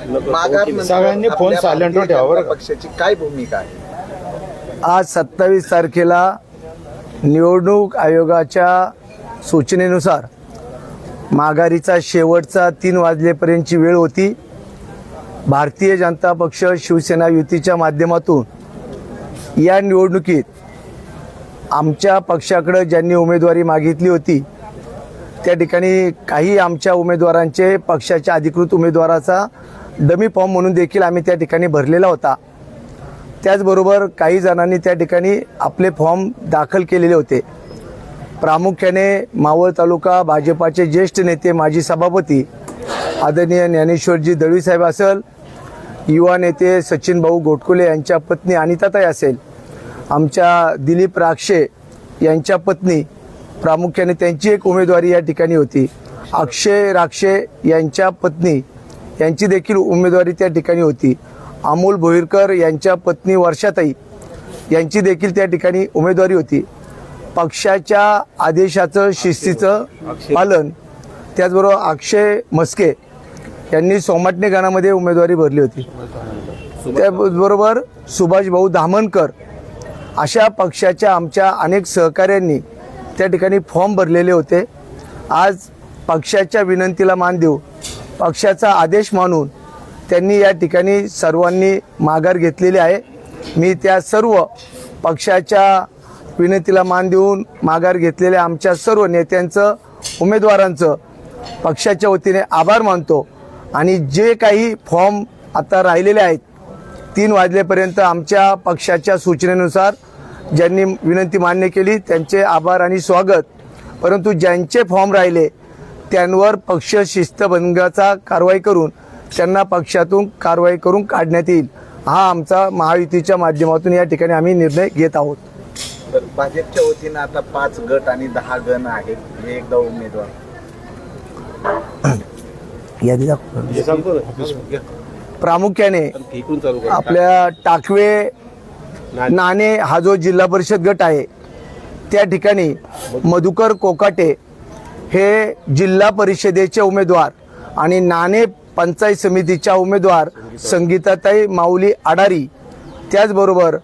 सगळ्यांनी फोन ठेवा? पक्षाची काय भूमिका आहे? आज सत्तावीस तारखेला निवडणूक आयोगाच्या सूचनेनुसार माघारीचा शेवटचा तीन वाजलेपर्यंतची वेळ होती. भारतीय जनता पक्ष शिवसेना युतीच्या माध्यमातून या निवडणुकीत आमच्या पक्षाकडं ज्यांनी उमेदवारी मागितली होती त्या ठिकाणी काही आमच्या उमेदवारांचे पक्षाच्या अधिकृत उमेदवाराचा डमी फॉर्म म्हणून देखील आम्ही त्या ठिकाणी भरलेला होता. त्याचबरोबर काही जणांनी त्या ठिकाणी आपले फॉर्म दाखल केलेले होते. प्रामुख्याने मावळ तालुका भाजपाचे ज्येष्ठ नेते माजी सभापती आदरणीय ज्ञानेश्वरजी दळवीसाहेब असेल युवा नेते सचिन भाऊ गोटकुले यांच्या पत्नी अनिताताई असेल आमच्या दिलीप राक्षे यांच्या पत्नी प्रामुख्याने त्यांची एक उमेदवारी या ठिकाणी होती. अक्षय राक्षे यांच्या पत्नी यांची देखील उमेदवारी त्या ठिकाणी होती. अमोल भोईरकर यांच्या पत्नी वर्षाताई यांची देखील त्या ठिकाणी उमेदवारी होती. पक्षाच्या आदेशाचं शिस्तीचं पालन त्याचबरोबर अक्षय मस्के यांनी सोमाटणे गाणामध्ये उमेदवारी भरली होती. त्याचबरोबर सुभाष भाऊ धामणकर अशा पक्षाच्या आमच्या अनेक सहकाऱ्यांनी त्या ठिकाणी फॉर्म भरलेले होते. आज पक्षाच्या विनंतीला मान देऊ पक्षाचा आदेश मानून त्यांनी या ठिकाणी सर्वांनी माघार घेतलेली आहे. मी त्या सर्व पक्षाच्या विनंतीला मान देऊन माघार घेतलेल्या आमच्या सर्व नेत्यांचं उमेदवारांचं पक्षाच्या वतीने आभार मानतो आणि जे काही फॉर्म आता राहिलेले आहेत तीन वाजलेपर्यंत आमच्या पक्षाच्या सूचनेनुसार ज्यांनी विनंती मान्य केली त्यांचे आभार आणि स्वागत. परंतु ज्यांचे फॉर्म राहिले त्यांवर पक्ष शिस्तभंगाचा कारवाई करून त्यांना पक्षातून कारवाई करून काढण्यात येईल. हा आमचा महायुतीच्या माध्यमातून या ठिकाणी आम्ही निर्णय घेत आहोत. तर भाजपच्या वतीनं आता पाच गट आणि दहा गण आहेत. हे एकदा उमेदवार. यादी. प्रामुख्याने आपल्या टाकवे नाणे हा जो जिल्हा परिषद गट आहे त्या ठिकाणी मधुकर कोकाटे हे जिल्हा परिषदेचे उमेदवार आणि नाणे पंचायत समितीच्या उमेदवार संगीताताई माऊली आडारी. त्याचबरोबर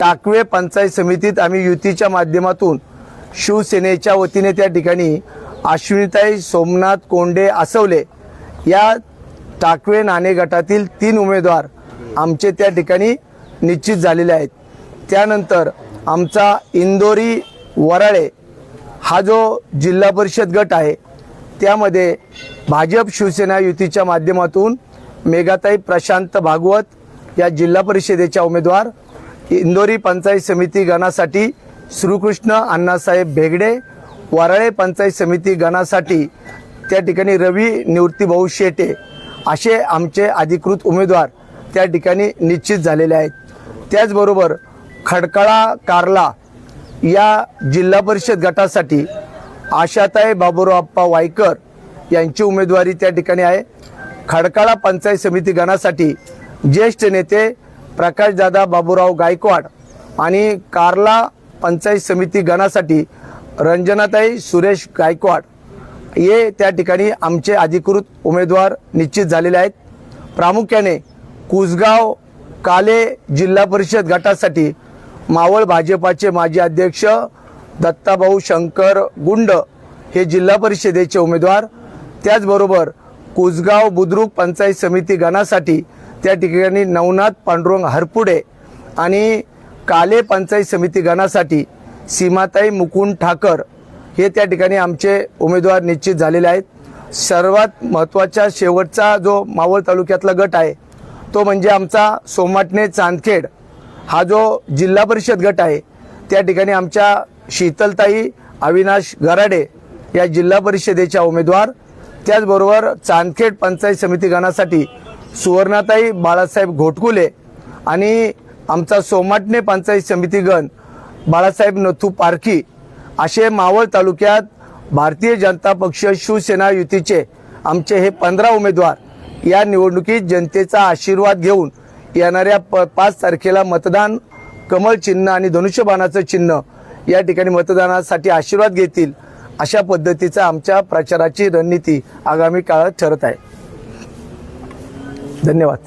टाकवे पंचायत समितीत आम्ही युतीच्या माध्यमातून शिवसेनेच्या वतीने त्या ठिकाणी अश्विनीताई सोमनाथ कोंडे आसवले या टाकवे नाणे गटातील तीन उमेदवार आमचे त्या ठिकाणी निश्चित झालेले आहेत. त्यानंतर आमचा इंदोरी वराळे हा जो जिल्हा परिषद गट आहे त्यामध्ये भाजप शिवसेना युतीच्या माध्यमातून मेघाताई प्रशांत भागवत या जिल्हा परिषदेच्या उमेदवार इंदोरी पंचायत समिती गणासाठी श्रीकृष्ण अण्णासाहेब भेगडे वराळे पंचायत समिती गणासाठी त्या ठिकाणी रवी निवृत्तीभाऊ शेटे असे आमचे अधिकृत उमेदवार त्या ठिकाणी निश्चित झालेले आहेत. त्याचबरोबर खडकाळा कार्ला या जिल्हा परिषद गटासाठी आशाताई बाबुराव आप्पा वायकर यांची उमेदवारी त्या ठिकाणी आहे. खडकाळा पंचायत समिती गणासाठी ज्येष्ठ नेते प्रकाशदादा बाबुराव गायकवाड आणि कार्ला पंचायत समिती गणासाठी रंजनाताई सुरेश गायकवाड हे त्या ठिकाणी आमचे अधिकृत उमेदवार निश्चित झालेले आहेत. प्रामुख्याने कुसगाव काले जिल्हा परिषद गटासाठी मावळ भाजपाचे माजी अध्यक्ष दत्ताभाऊ शंकर गुंड हे जिल्हा परिषदेचे उमेदवार. त्याचबरोबर कुसगाव बुद्रुक पंचायत समिती गणासाठी त्या ठिकाणी नवनाथ पांडुरंग हरपुडे आणि काले पंचायत समिती गणासाठी सीमाताई मुकुंद ठाकर हे त्या ठिकाणी आमचे उमेदवार निश्चित झालेले आहेत. सर्वात महत्त्वाचा शेवटचा जो मावळ तालुक्यातला गट आहे तो म्हणजे आमचा सोमाटणे चांदखेड. हा जो जिल्हा परिषद गट आहे त्या ठिकाणी आमच्या शीतलताई अविनाश गराडे या जिल्हा परिषदेच्या उमेदवार त्याचबरोबर चांदखेड पंचायत समिती गणासाठी सुवर्णाताई बाळासाहेब घोटकुले आणि आमचा सोमाटणे पंचायत समिती गण बाळासाहेब नथू पारखी असे मावळ तालुक्यात भारतीय जनता पक्ष शिवसेना युतीचे आमचे हे पंधरा उमेदवार या निवडणुकीत जनतेचा आशीर्वाद घेऊन येणाऱ्या प पाच तारखेला मतदान कमळ चिन्ह आणि धनुष्यबाणाचं चिन्ह या ठिकाणी मतदानासाठी आशीर्वाद घेतील अशा पद्धतीचा आमच्या प्रचाराची रणनीती आगामी काळात ठरत आहे. धन्यवाद.